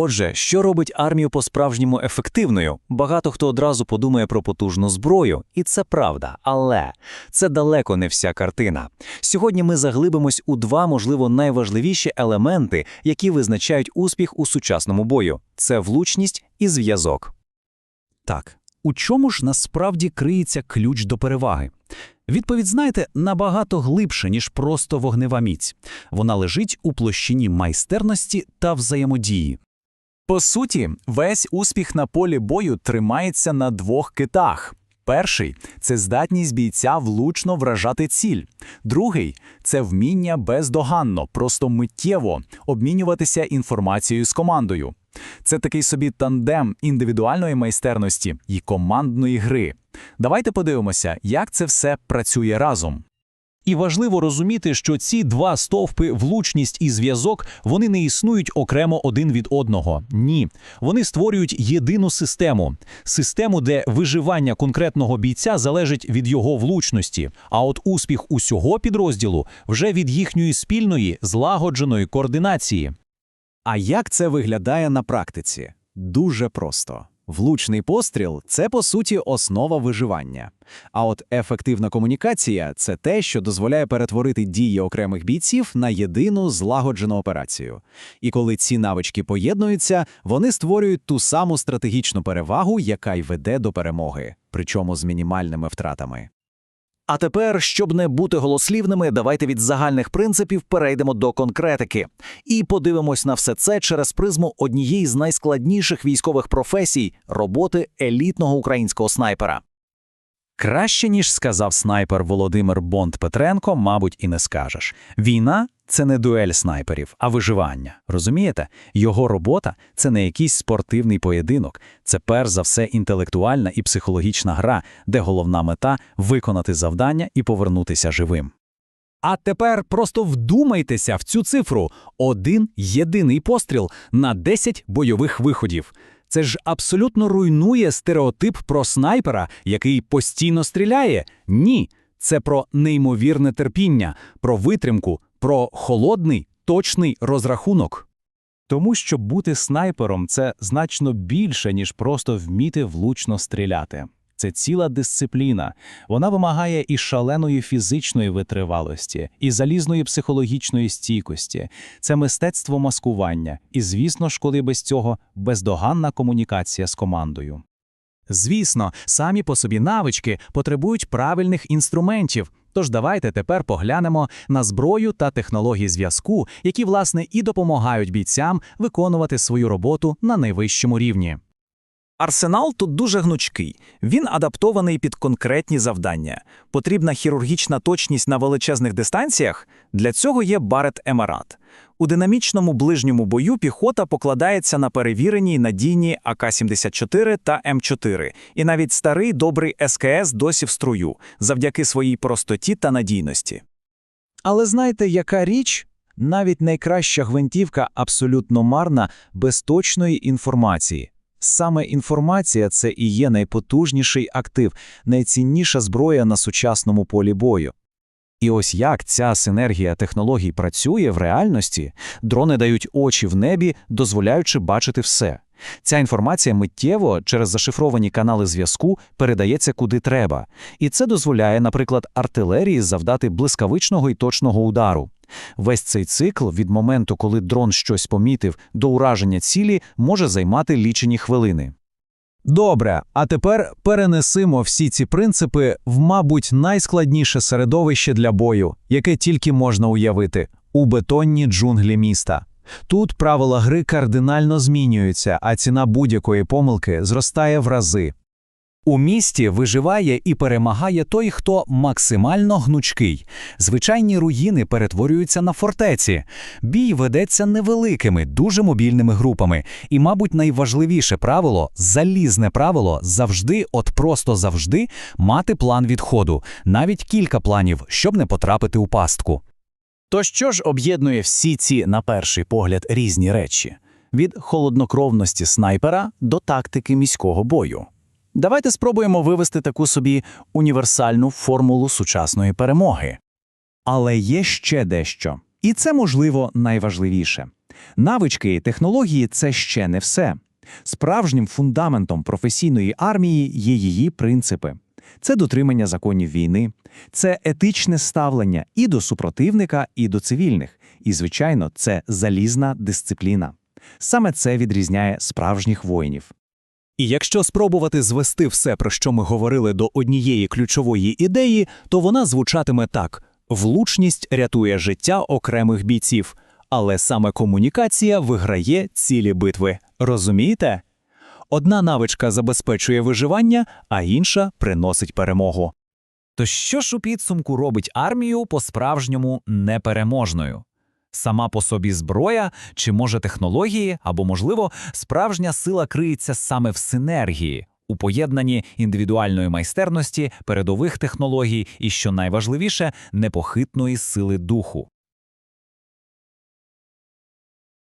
Отже, що робить армію по-справжньому ефективною? Багато хто одразу подумає про потужну зброю, і це правда, але це далеко не вся картина. Сьогодні ми заглибимось у два, можливо, найважливіші елементи, які визначають успіх у сучасному бою: це влучність і зв'язок. Так, у чому ж насправді криється ключ до переваги? Відповідь, знаєте, набагато глибше, ніж просто вогнева міць. Вона лежить у площині майстерності та взаємодії. По суті, весь успіх на полі бою тримається на двох китах. Перший це здатність бійця влучно вражати ціль. Другий це вміння бездоганно, просто миттєво обмінюватися інформацією з командою. Це такий собі тандем індивідуальної майстерності і командної гри. Давайте подивимося, як це все працює разом. І важливо розуміти, що ці два стовпи, влучність і зв'язок, вони не існують окремо один від одного. Ні, вони створюють єдину систему, систему, де виживання конкретного бійця залежить від його влучності. А от успіх усього підрозділу вже від їхньої спільної злагодженої координації. А як це виглядає на практиці? Дуже просто. Влучний постріл це по суті основа виживання. А от ефективна комунікація це те, що дозволяє перетворити дії окремих бійців на єдину злагоджену операцію. І коли ці навички поєднуються, вони створюють ту саму стратегічну перевагу, яка й веде до перемоги, причому з мінімальними втратами. А тепер, щоб не бути голослівними, давайте від загальних принципів перейдемо до конкретики і подивимось на все це через призму однієї з найскладніших військових професій роботи елітного українського снайпера. Краще, ніж сказав снайпер Володимир Бонд Петренко, мабуть, і не скажеш. Війна це не дуель снайперів, а виживання. Розумієте? Його робота це не якийсь спортивний поєдинок, це перш за все інтелектуальна і психологічна гра, де головна мета виконати завдання і повернутися живим. А тепер просто вдумайтеся в цю цифру: один єдиний постріл на 10 бойових виходів. Це ж абсолютно руйнує стереотип про снайпера, який постійно стріляє. Ні, це про неймовірне терпіння, про витримку, про холодний, точний розрахунок. Тому що бути снайпером це значно більше, ніж просто вміти влучно стріляти. Це ціла дисципліна. Вона вимагає і шаленої фізичної витривалості, і залізної психологічної стійкості. Це мистецтво маскування, і, звісно ж, коли без цього бездоганна комунікація з командою. Звісно, самі по собі навички потребують правильних інструментів. Тож давайте тепер поглянемо на зброю та технології зв'язку, які, власне, і допомагають бійцям виконувати свою роботу на найвищому рівні. Арсенал тут дуже гнучкий. Він адаптований під конкретні завдання. Потрібна хірургічна точність на величезних дистанціях. Для цього є Барет Емарат. У динамічному ближньому бою піхота покладається на перевірені надійні АК-74 та М4, і навіть старий добрий СКС досі в струю, завдяки своїй простоті та надійності. Але знаєте, яка річ? Навіть найкраща гвинтівка абсолютно марна без точної інформації. Саме інформація це і є найпотужніший актив, найцінніша зброя на сучасному полі бою. І ось як ця синергія технологій працює в реальності, дрони дають очі в небі, дозволяючи бачити все. Ця інформація миттєво через зашифровані канали зв'язку передається куди треба, і це дозволяє, наприклад, артилерії завдати блискавичного і точного удару. Весь цей цикл від моменту, коли дрон щось помітив, до ураження цілі може займати лічені хвилини. Добре, а тепер перенесимо всі ці принципи в, мабуть, найскладніше середовище для бою, яке тільки можна уявити у бетонні джунглі міста. Тут правила гри кардинально змінюються, а ціна будь-якої помилки зростає в рази. У місті виживає і перемагає той, хто максимально гнучкий. Звичайні руїни перетворюються на фортеці. Бій ведеться невеликими, дуже мобільними групами. І, мабуть, найважливіше правило залізне правило завжди, от просто завжди, мати план відходу, навіть кілька планів, щоб не потрапити у пастку. То що ж об'єднує всі ці, на перший погляд, різні речі? Від холоднокровності снайпера до тактики міського бою. Давайте спробуємо вивести таку собі універсальну формулу сучасної перемоги. Але є ще дещо. І це, можливо, найважливіше. Навички і технології це ще не все. Справжнім фундаментом професійної армії є її принципи. Це дотримання законів війни, це етичне ставлення і до супротивника, і до цивільних. І, звичайно, це залізна дисципліна. Саме це відрізняє справжніх воїнів. І якщо спробувати звести все, про що ми говорили, до однієї ключової ідеї, то вона звучатиме так: влучність рятує життя окремих бійців, але саме комунікація виграє цілі битви. Розумієте? Одна навичка забезпечує виживання, а інша приносить перемогу. То що ж у підсумку робить армію по-справжньому непереможною? Сама по собі зброя, чи може технології, або, можливо, справжня сила криється саме в синергії, у поєднанні індивідуальної майстерності, передових технологій і, що найважливіше, непохитної сили духу.